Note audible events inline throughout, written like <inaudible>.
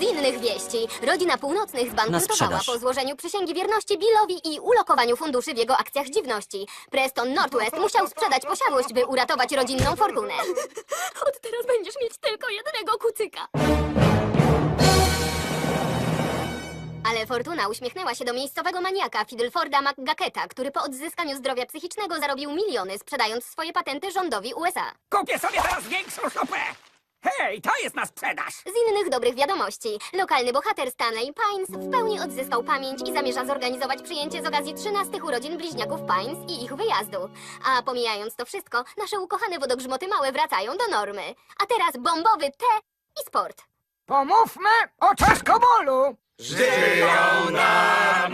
Z innych wieści, rodzina północnych zbankrutowała sprzedaż. po złożeniu przysięgi wierności Billowi i ulokowaniu funduszy w jego akcjach dziwności. Preston Northwest musiał sprzedać posiadłość, by uratować rodzinną fortunę. Od teraz będziesz mieć tylko jednego kucyka. Ale Fortuna uśmiechnęła się do miejscowego maniaka Fiddleforda McGacketa, który po odzyskaniu zdrowia psychicznego zarobił miliony, sprzedając swoje patenty rządowi USA. Kupię sobie teraz większą szopę! Hej, to jest na sprzedaż! Z innych dobrych wiadomości, lokalny bohater Stanley Pines w pełni odzyskał pamięć i zamierza zorganizować przyjęcie z okazji 13 urodzin bliźniaków Pines i ich wyjazdu. A pomijając to wszystko, nasze ukochane wodogrzmoty małe wracają do normy. A teraz bombowy te i sport. Pomówmy o czaszkobolu! Tak,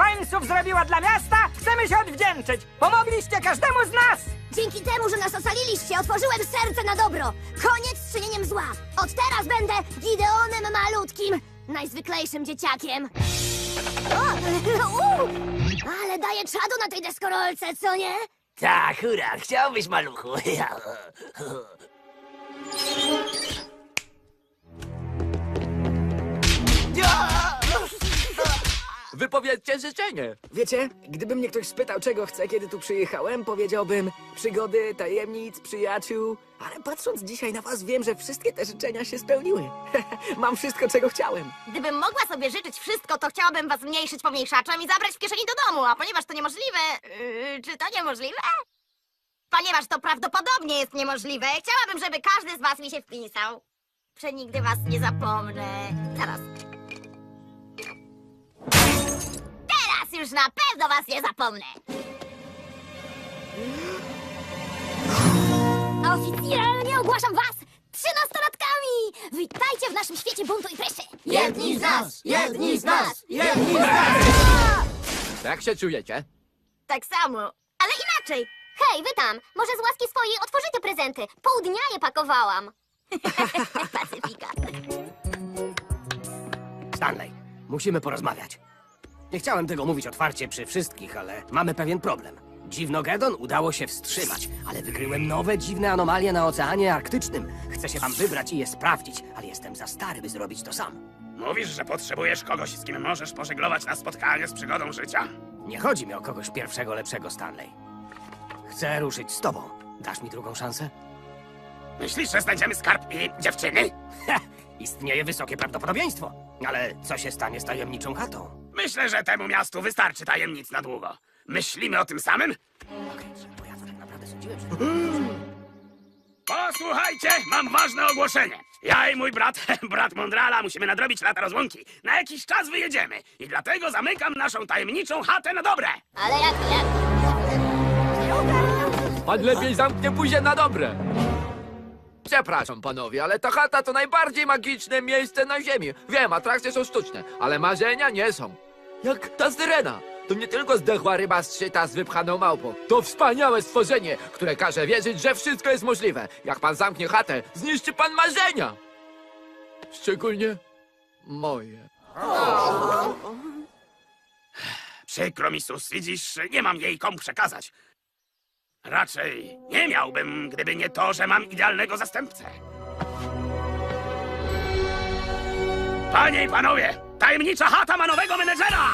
Painesów zrobiła dla miasta, chcemy się odwdzięczyć! Pomogliście każdemu z nas! Dzięki temu, że nas ocaliliście, otworzyłem serce na dobro. Koniec z czynieniem zła. Od teraz będę Gideonem Malutkim, najzwyklejszym dzieciakiem. O, u, ale daje czadu na tej deskorolce, co nie? Tak, hurra, chciałbyś maluchu. <laughs> Wypowiedzcie życzenie. Wiecie, gdyby mnie ktoś spytał, czego chcę, kiedy tu przyjechałem, powiedziałbym przygody, tajemnic, przyjaciół. Ale patrząc dzisiaj na was, wiem, że wszystkie te życzenia się spełniły. <laughs> Mam wszystko, czego chciałem. Gdybym mogła sobie życzyć wszystko, to chciałabym was zmniejszyć pomniejszaczem i zabrać w kieszeni do domu, a ponieważ to niemożliwe... Yy, czy to niemożliwe? Ponieważ to prawdopodobnie jest niemożliwe, chciałabym, żeby każdy z was mi się wpisał. Przenigdy was nie zapomnę. Zaraz. Już na pewno was nie zapomnę. Oficjalnie ogłaszam was trzynastolatkami! Witajcie w naszym świecie buntu i preszy! Jedni z nas! Jedni z nas! Jedni z nas! Jak się czujecie? Tak samo, ale inaczej. Hej, wy tam, może z łaski swojej otworzycie prezenty. Pół dnia je pakowałam. <laughs> Pacyfika. Stanley, musimy porozmawiać. Nie chciałem tego mówić otwarcie przy wszystkich, ale mamy pewien problem. Dziwnogedon udało się wstrzymać, ale wykryłem nowe dziwne anomalie na Oceanie Arktycznym. Chcę się tam wybrać i je sprawdzić, ale jestem za stary, by zrobić to sam. Mówisz, że potrzebujesz kogoś, z kim możesz pożeglować na spotkanie z przygodą życia? Nie chodzi mi o kogoś pierwszego, lepszego, Stanley. Chcę ruszyć z tobą. Dasz mi drugą szansę? Myślisz, że znajdziemy skarb i dziewczyny? Ha! <laughs> Istnieje wysokie prawdopodobieństwo. Ale co się stanie z tajemniczą chatą? Myślę, że temu miastu wystarczy tajemnic na długo. Myślimy o tym samym? Okej, bo ja to tak naprawdę sądziłem, że... Posłuchajcie, mam ważne ogłoszenie. Ja i mój brat, <laughs> brat Mondrala, musimy nadrobić lata rozłąki. Na jakiś czas wyjedziemy i dlatego zamykam naszą tajemniczą chatę na dobre. Ale jak, jak? Pan lepiej zamknie buzię na dobre. Przepraszam panowie, ale ta chata to najbardziej magiczne miejsce na ziemi. Wiem, atrakcje są sztuczne, ale marzenia nie są. Jak ta syrena. To nie tylko zdechła ryba strzyta z wypchaną małpą. To wspaniałe stworzenie, które każe wierzyć, że wszystko jest możliwe. Jak pan zamknie chatę, zniszczy pan marzenia. Szczególnie moje. Przykro mi, Sus, widzisz, nie mam jej komu przekazać. Raczej nie miałbym, gdyby nie to, że mam idealnego zastępcę. Panie i panowie, tajemnicza chata ma nowego menedżera!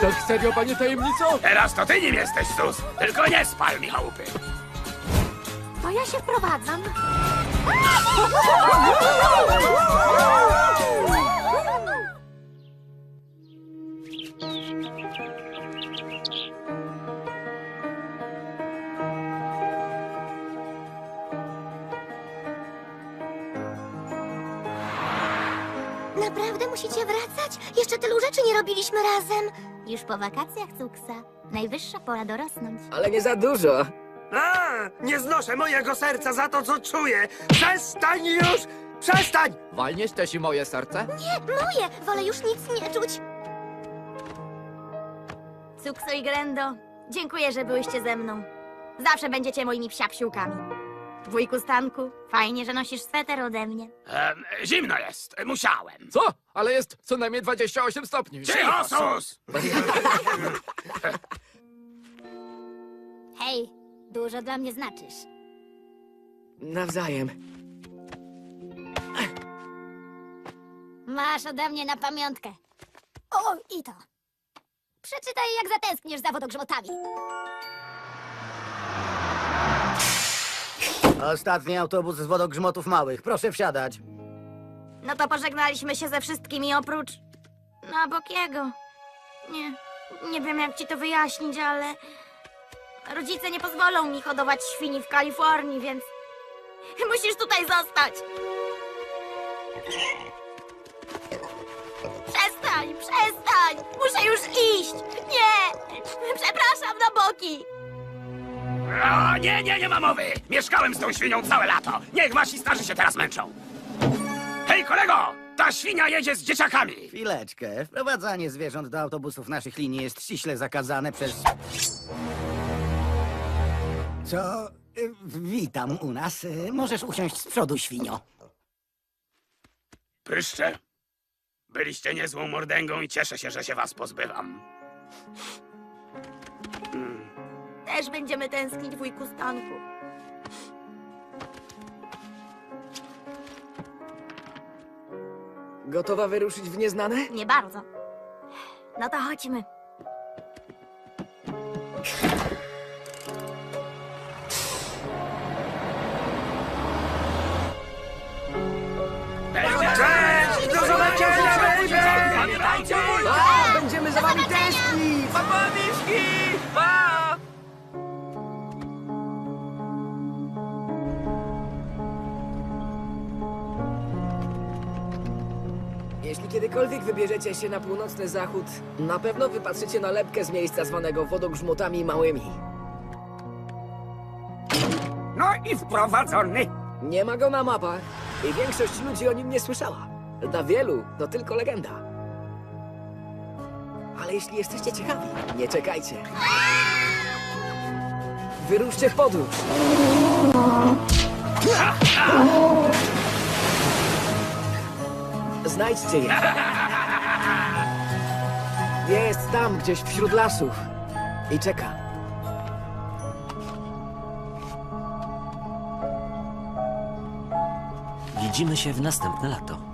Tak serio, panie tajemnico? Teraz to ty nim jesteś, Sus. Tylko nie spal mi chałupy. To ja się wprowadzam. <laughs> Jeszcze tylu rzeczy nie robiliśmy razem. Już po wakacjach, Cuksa. Najwyższa pora dorosnąć. Ale nie za dużo. A, nie znoszę mojego serca za to, co czuję. Przestań już! Przestań! Walniesz też i moje serce? Nie, moje! Wolę już nic nie czuć. Cukso i Grendo, dziękuję, że byłyście ze mną. Zawsze będziecie moimi psiapsiłkami. Wujku Stanku, fajnie, że nosisz sweter ode mnie. Em, zimno jest, musiałem. Co? Ale jest co najmniej 28 stopni. Cicho, Sus! <laughs> Hej, dużo dla mnie znaczysz. Nawzajem. Masz ode mnie na pamiątkę. O, i to. Przeczytaj, jak zatęskniesz za wodogrzmotami. Ostatni autobus z wodogrzmotów małych. Proszę wsiadać. No to pożegnaliśmy się ze wszystkimi oprócz... Nabokiego. Nie, nie wiem jak ci to wyjaśnić, ale... Rodzice nie pozwolą mi hodować świni w Kalifornii, więc... Musisz tutaj zostać. Przestań, przestań! Muszę już iść! Nie! Przepraszam, Naboki! O, nie, nie, nie ma mowy! Mieszkałem z tą świnią całe lato. Niech wasi starzy się teraz męczą. Hej, kolego! Ta świnia jedzie z dzieciakami. Chwileczkę. Wprowadzanie zwierząt do autobusów naszych linii jest ściśle zakazane przez... Co? Y, Witam u nas. Y, Możesz usiąść z przodu, świnio. Pryszcze, byliście niezłą mordęgą i cieszę się, że się was pozbywam. Też będziemy tęsknić, wujku Stanku. Gotowa wyruszyć w nieznane? Nie bardzo. No to chodźmy. Kiedykolwiek wybierzecie się na północny zachód, na pewno wypatrzycie nalepkę z miejsca zwanego wodogrzmotami małymi. No i wprowadzony. Nie ma go na mapach i większość ludzi o nim nie słyszała. Dla wielu to tylko legenda. Ale jeśli jesteście ciekawi, nie czekajcie. Wyruszcie w podróż. Znajdźcie je. Jest tam gdzieś wśród lasów i czeka. Widzimy się w następne lato.